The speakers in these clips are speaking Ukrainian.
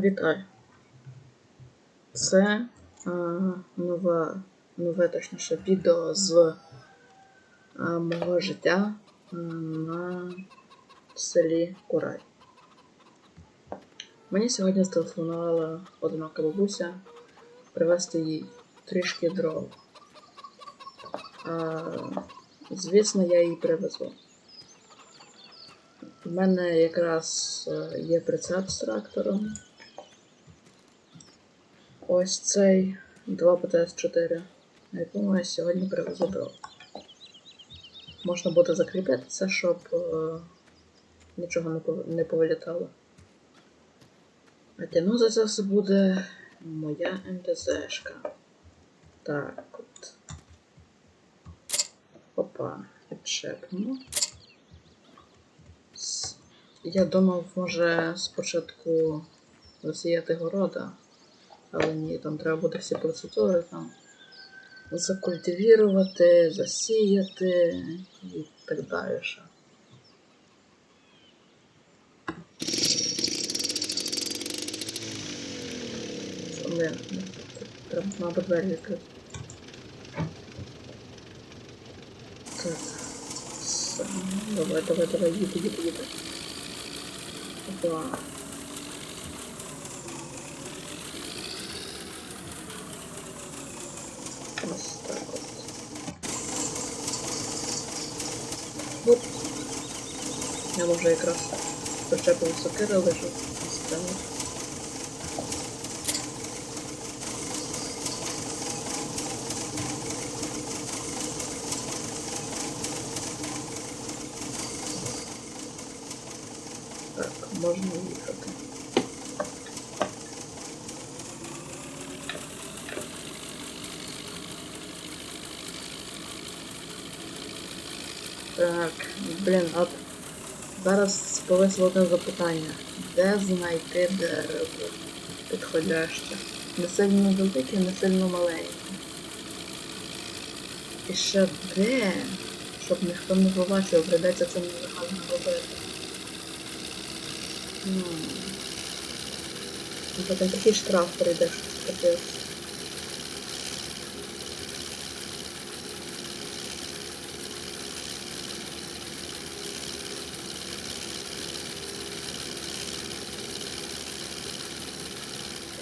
Вітаю. Це а, нове, нове точніше відео з а, мого життя а, на селі Курай. Мені сьогодні зателефонувала одинока бабуся привезти їй трішки дров. А, звісно, я їй привезу. У мене якраз е, є прицеп з трактором. Ось цей 2 ПТС-4, на якому я сьогодні привезу дров. Можна буде закріпити це, щоб е, нічого не, повилітало. А тяну за це все буде моя МТЗшка. Так от. Опа, відчепимо. С- Я думав, може спочатку засіяти города, але ні, там треба буде всі процедури там закультивірувати, засіяти і так далі. блін, Треба, мабуть, двері відкрити. Так. Давай, давай, давай, їди, їди, їди. Опа. Ось так от. Оп. Я може якраз почепив сокири лежу. на Так, можна їхати. Так, блін, от зараз повисло одне запитання. Де знайти дерево підходяще? Не сильно велике, не сильно маленьке. І ще де? Щоб ніхто не побачив, прийдеться це нелегально робити. Ну, потім такий штраф прийде,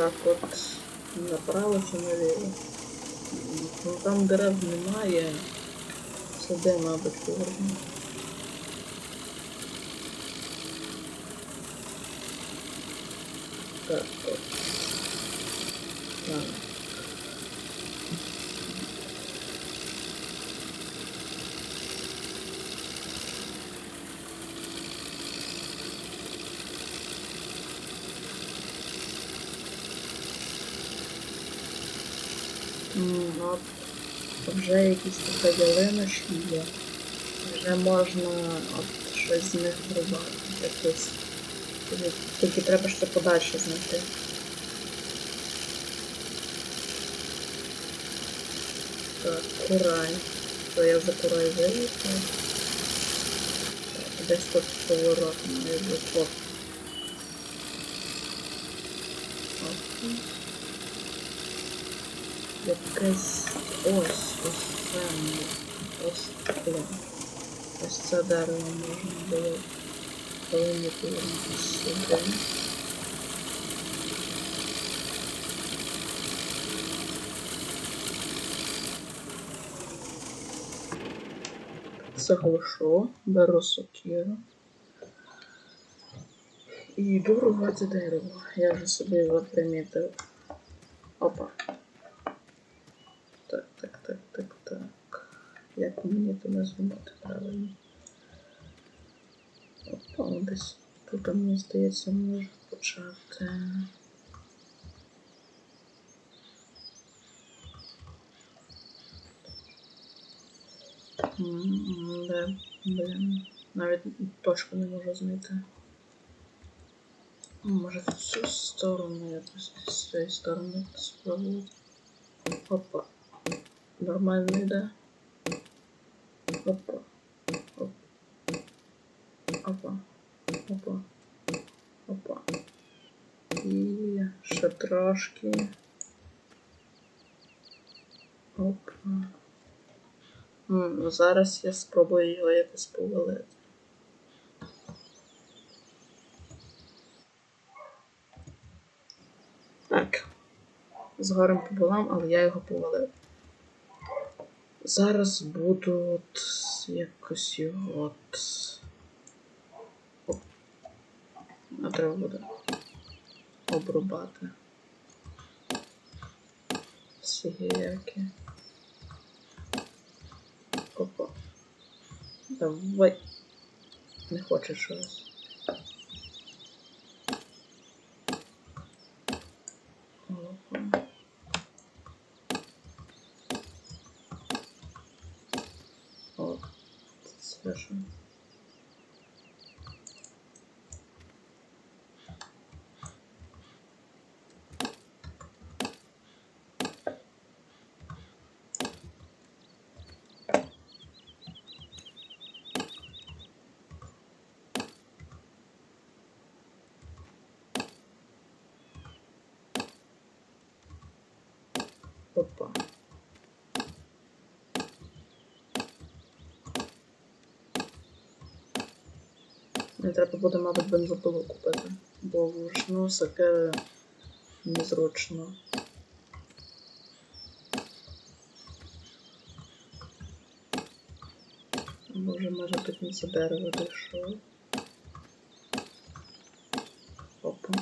Так, от направо чи наліво. Ну там дерев немає. Сюди, мабуть, поверну. Так, от. Так. М, От вже якісь такі ялиночки є. Вже можна от щось з них зробити. Якось. Тільки- треба ще подальше знайти. Так, курай. То я за курай виїхав. Десь тут поворот має бути. О. От. Якась ось, ну, ось, блін. Ось це дерево можна було повернути сюди. Це глушу, беру сокиру. І йду рубати дерево. Я вже собі його примітив. Опа. Так, так, так, так, так. Як мені туди зробити правильно? Опа, десь тут, мені здається, можу почати. Де, блін, навіть точку не можу знайти. Може в цю сторону якось з цієї сторони спробую. Опа. Нормально йде. Опа. Опа. Опа. Опа. Опа. І ще трошки. Оп. М, зараз я спробую його якось повалити. Так. З горем пополам, але я його повалив. Зараз буду от якось його от. А треба буде обрубати. Всі гірки. Опа. Давай. Не хоче щось. Опа. О, що? Опа. Не треба буде, мабуть, бензопилу купити, бо вручну саке незручно. Може, може до не дерево дійшов. Опа.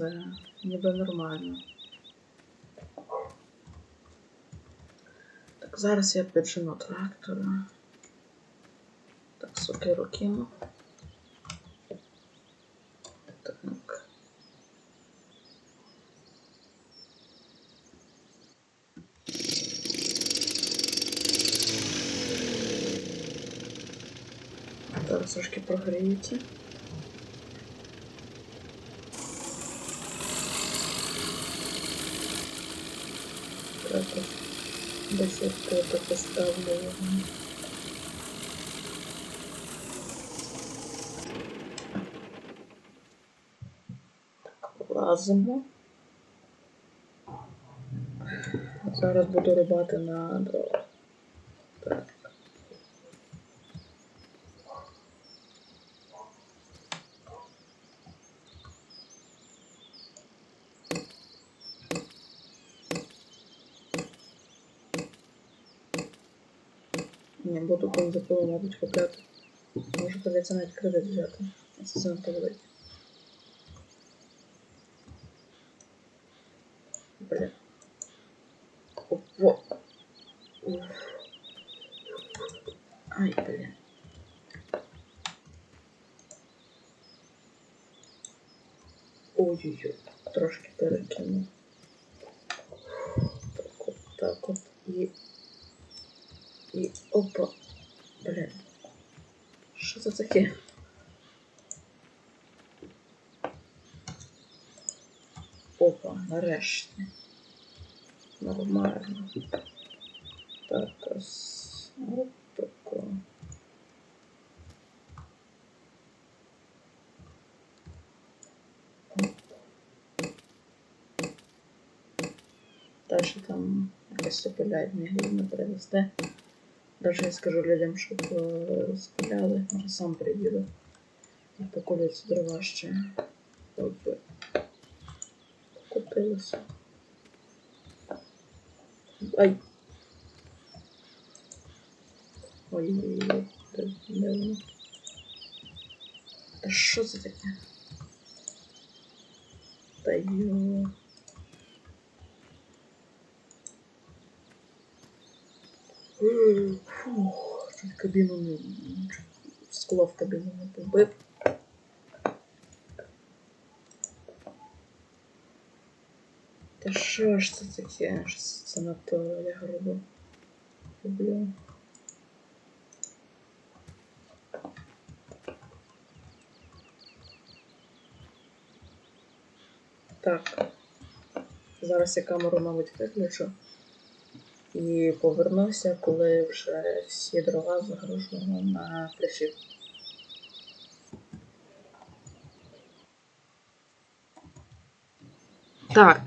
Все, ніби нормально. Так, зараз я піджену трактора. Так, сокиру кину. Так. Зараз трошки прогріється. Так, от десь тут поставлю. Так, лазимо. Зараз буду рубати на дрова. Не буду бензопилу, мабуть, купляти. Можу придеться навіть кредит взяти. Це занадто великий. Бля. Во. Ай, бля. Ой-ой-ой, трошки перекинув. Так от, так от. І І опа. Блін. Що це таке? Опа, нарешті. Нормально. Так, ось. Тако. Дальше там якась опиляють не привезти. Даже я скажу людям, щоб розпиляли, може сам приїду. І поколються дрова ще. Би. Купилося. Ай. Ой-ой-ой, воно? Та що це таке? Та йо. Фух, чуть кабіну не... Скло в кабіну не побив. Та що ж це таке? Це надто я грубо? Люблю. Так. Зараз я камеру, мабуть, виключу. І повернуся, коли вже всі дрова загружено на плечі. Так,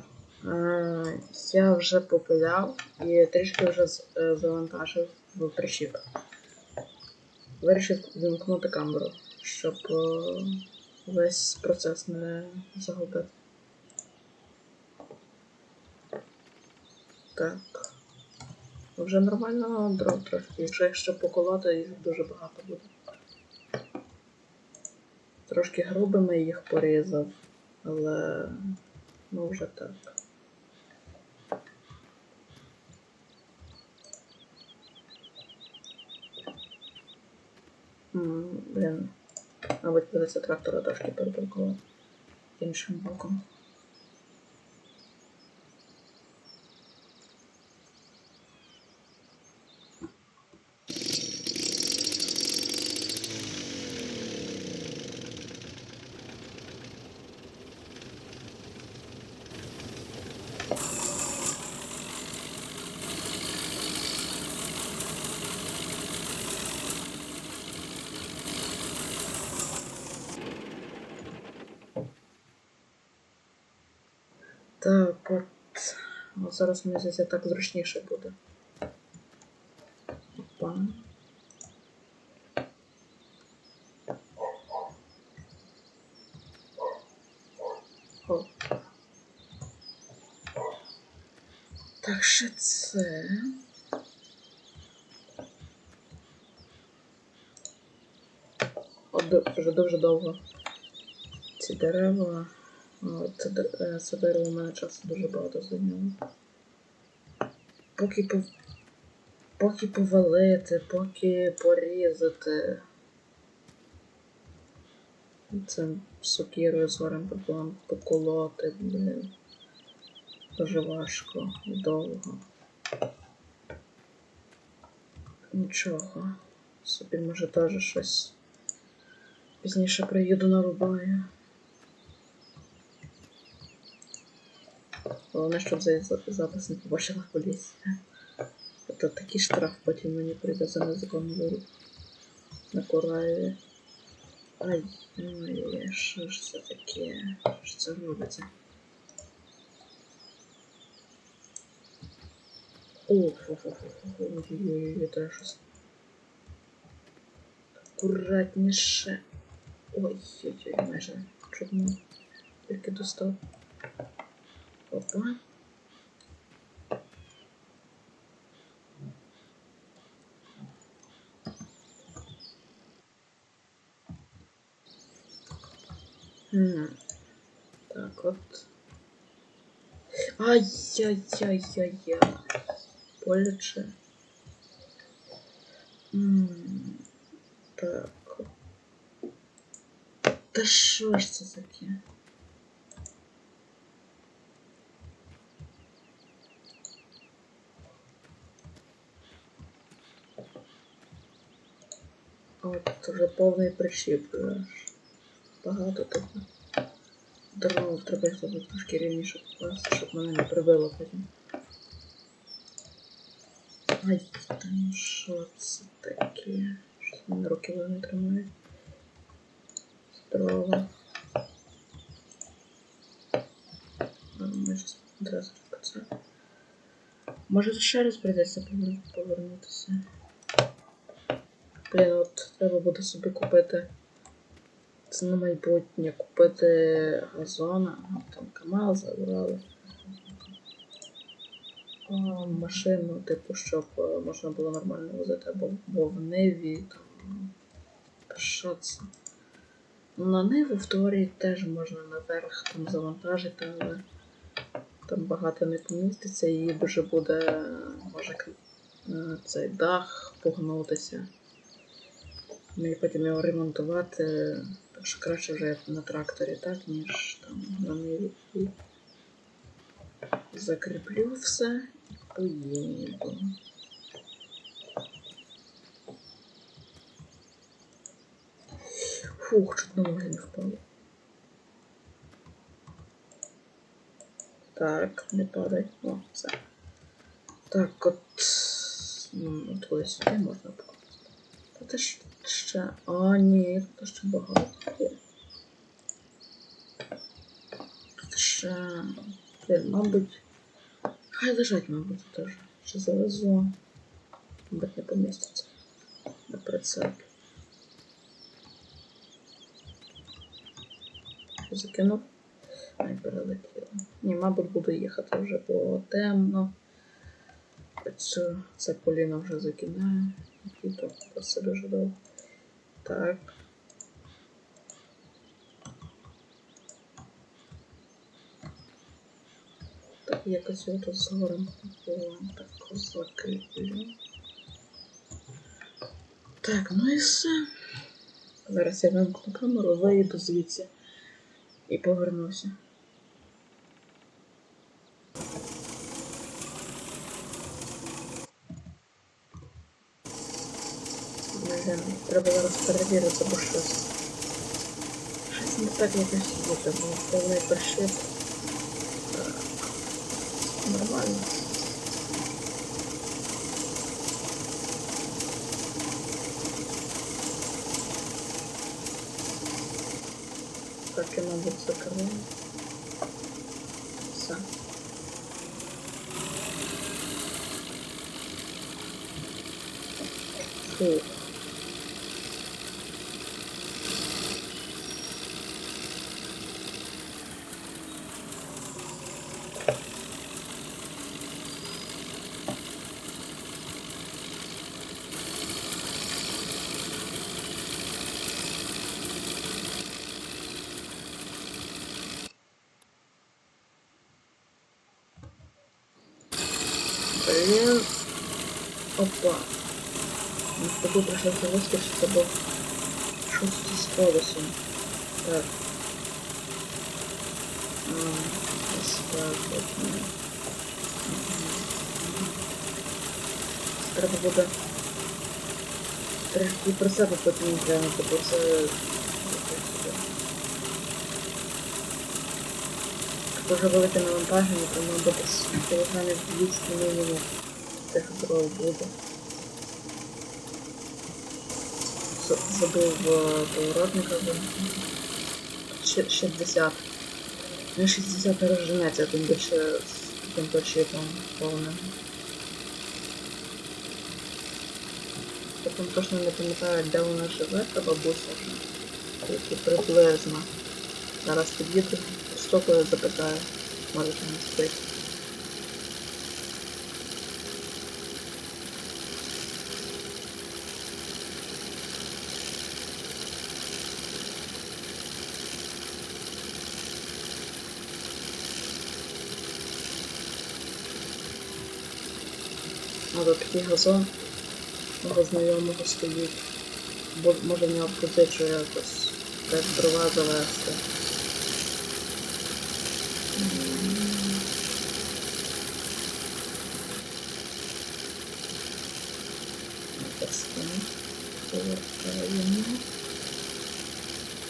Е, я вже попиляв і трішки вже е, завантажив в прищіп. Вирішив вимкнути камеру, щоб е, весь процес не загубити. Так. Вже нормально дров трошки. Якщо ще поколоти, їх дуже багато буде. Трошки грубими їх порізав, але ну вже так. Блін. Мабуть, придеться трактора трошки перепаркувати іншим боком. Так, от. от зараз мені здається так зручніше буде. Опа. О. Так, ще це. Вже дуже довго. Ці дерева. Це, е, це дерево у мене часу дуже багато зайняло. Поки пов... Поки повалити, поки порізати. Це сокірою зорем пополам поколоти, блін. Дуже важко і довго. Нічого. Собі може теж щось пізніше приїду нарубаю. Головне, щоб за за- запис не побачила поліція. Тобто такий штраф потім мені прийде за незаконну вирубку. На Кураєві. Ай, ой, що ж це таке? Що це робиться? Ой-ой-ой, це щось. Акуратніше. Ой-ой-ой, майже чудно. Тільки достав. Опа. М, Так, от. Ай-яй-яй-яй-яй. Боляче. М, Так. Та що ж це таке? От вже повний прищіп. Багато тут. Дров треба тут трошки рівніше покласти, щоб мене не прибило потім. Ай, там що це таке? Щось в мене руки не тримають. Дрова. Ладно, Ми одразу це. Може ще раз прийдеться повернутися. Блін, треба буде собі купити. Це на майбутнє купити газона, а там Камаз забрали. Машину, типу, щоб е, можна було нормально возити, або, або в Ниві. Що це? Ну, на Ниву в теорії теж можна наверх там завантажити, але там багато не поміститься і дуже буде, може, цей дах погнутися. Ну і потім його ремонтувати. Так що краще вже на тракторі, так, ніж там на ниві. Закріплю все і поїду. Фух, чуть на ноги не впало. Так, не падай. О, все. Так, от. м, От ось сюди можна покласти. Та ти ж ще. А, ні, тут ще багато. Тут ще. Блін, мабуть. Хай лежать, мабуть, теж. Ще завезу. Мабуть, не поміститься. На прицеп. Закинув. Ай, перелетіло. Ні, мабуть, буду їхати вже, бо темно. Це, це Поліна вже закидає. І то про себе ждав. Так. Так, якось його тут згорем було так закріплю. Так, ну і все. Зараз я вимкну камеру, вийду звідси і повернуся. Блін, Треба зараз перевірити, бо щось. Щось не так якось бути, бо пришит. Так. Нормально. Так, я, мабуть, закрою. Прийшлося вискочити, бо щось з колесом. Так. А, ось так от. Треба буде трішки про себе потім глянути, бо це... Дуже велике навантаження, тому десь кілограмів 200 мінімум тих дров буде. З- Забув е, поворотника за Ще- 60. Ну 60 не розженеться, тим більше з таким почіпом повним. Там точно не пам'ятаю, де вона живе, та бабуся. Тільки приблизно. Зараз під'їду, стопою запитаю. Може там спить. Тут такий газон мого знайомого стоїть. Бо може в нього позичу якось теж дрова завести.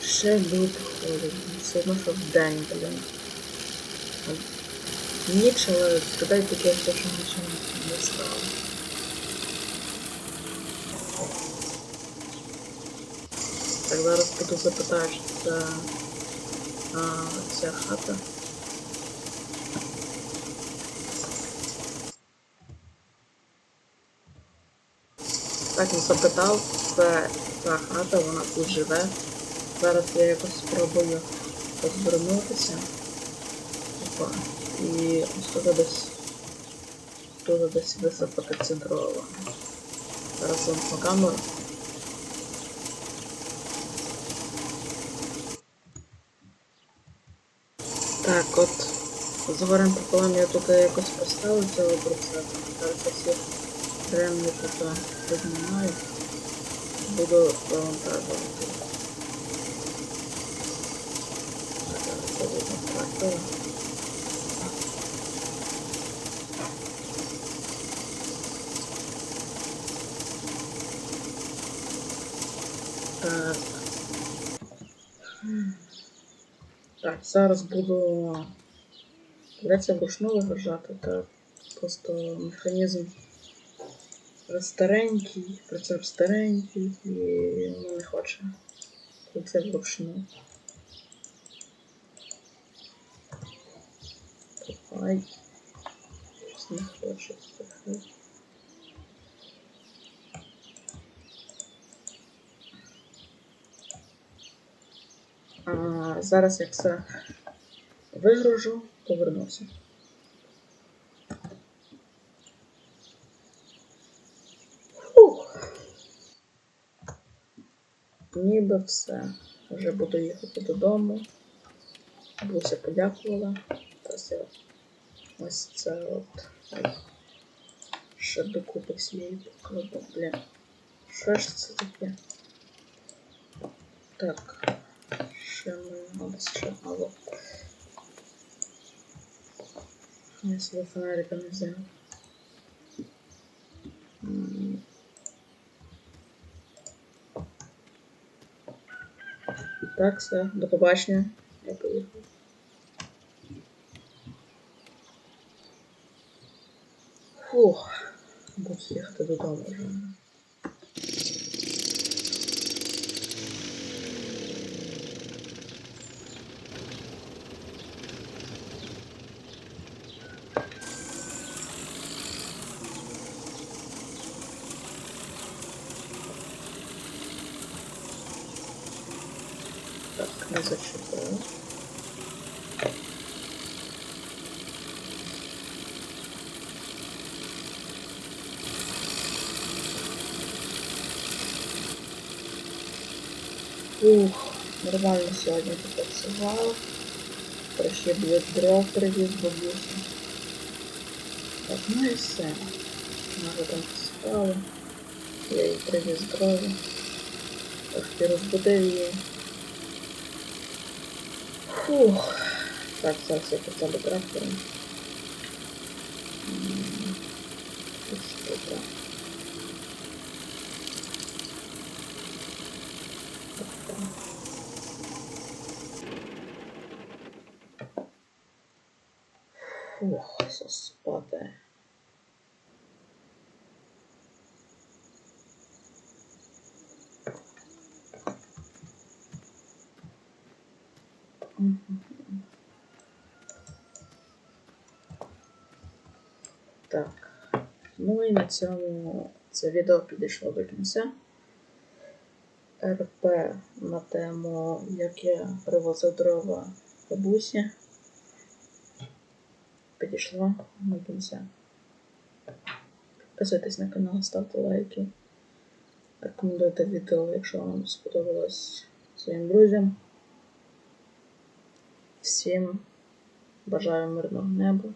Ще люди ходять. Все одно, що в день, блін. Ніч, але тоді таке все, нічого не стало. Так, зараз піду запитаю, що це а, ця хата. Так, не запитав, це ця хата, вона тут живе. Зараз я якось спробую розвернутися. Опа. І ось тут десь тут десь ці дрова. Зараз вимкну камеру. Так, от з горем пополам я тут якось поставив цього процесу. Зараз я всі ремні тут піднімаю. Буду завантажувати. Це видно трактора. Так. Так, зараз буду Придеться вручну вигружати, та просто механізм старенький, прицеп старенький і ну, не хоче. Це вручну. Давай. Щось не хоче. трохи. А, зараз як все вигружу, повернуся. Фух. Ніби все. Вже буду їхати додому. Буся подякувала. Зараз ось це от. Ще докупи цієї покладу. Блін. Що ж це таке? Так. Я собі фонарика не взяв. М. Так, все, до побачення. Я поїхав. Фух, буду їхати додому вже. Так, не зачіпаю. Ух, нормально сьогодні попрацював. Ще буде дров привіз бабусі. Так, ну і все. Може там справи. Я їй привіз дрова. Трошки розбудив її. Фух. Так, зараз я поставлю трактором. М, ось тут, так. Так, так. Фух, все спати. Мгм. Так. Ну і на цьому це відео підійшло до кінця. РП на тему, як я привозив дрова бабусі. Підійшло до кінця. Підписуйтесь на канал, ставте лайки. Рекомендуйте відео, якщо вам сподобалось своїм друзям. Всім бажаю мирного неба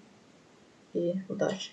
і удачі!